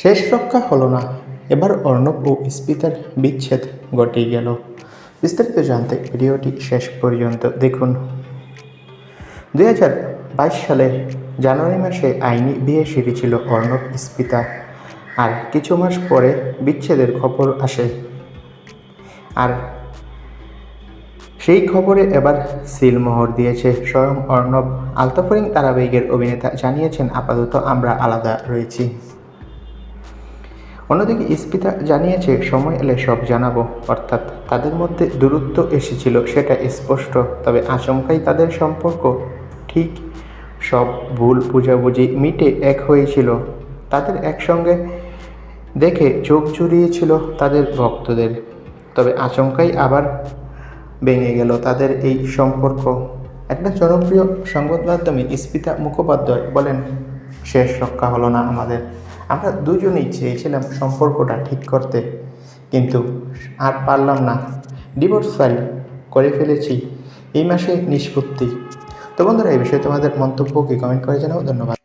শেষ রক্ষা হলো না। এবার অর্ণব ও স্পিতার বিচ্ছেদ ঘটে গেল। বিস্তারিত জানতে ভিডিওটি শেষ পর্যন্ত দেখুন। দুই হাজার বাইশ সালে জানুয়ারি মাসে আইনি বিয়ে সেরেছিল অর্ণব, স্পিতা। আর কিছু মাস পরে বিচ্ছেদের খবর আসে। আর সেই খবরে এবার সিলমোহর দিয়েছে। স্বয়ং অর্ণব আলতাফরিং তারাবেগের অভিনেতা জানিয়েছেন, আপাতত আমরা আলাদা রয়েছি। অন্যদিকে ইস্পিতা জানিয়েছে, সময় এলে সব জানাব। অর্থাৎ তাদের মধ্যে দূরত্ব এসেছিল, সেটা স্পষ্ট। তবে আচমকাই তাদের সম্পর্ক ঠিক সব ভুল বুঝাবুঝি মিটে এক হয়েছিল। তাদের একসঙ্গে দেখে চোখ জুড়িয়েছিল তাদের ভক্তদের। তবে আচমকাই আবার ভেঙে গেল তাদের এই সম্পর্ক। একটা জনপ্রিয় সংবাদ মাধ্যমে ইস্পিতা মুখোপাধ্যায় বলেন, শেষ রক্ষা হলো না আমাদের। আমরা দুজনেই চেয়েছিলাম সম্পর্কটা ঠিক করতে, কিন্তু আর পারলাম না। ডিভোর্স ফাইল করে ফেলেছি এই মাসে নিষ্পত্তি। তো বন্ধুরা, এই বিষয়ে তোমাদের মন্তব্যকে কমেন্ট করে জানাও। ধন্যবাদ।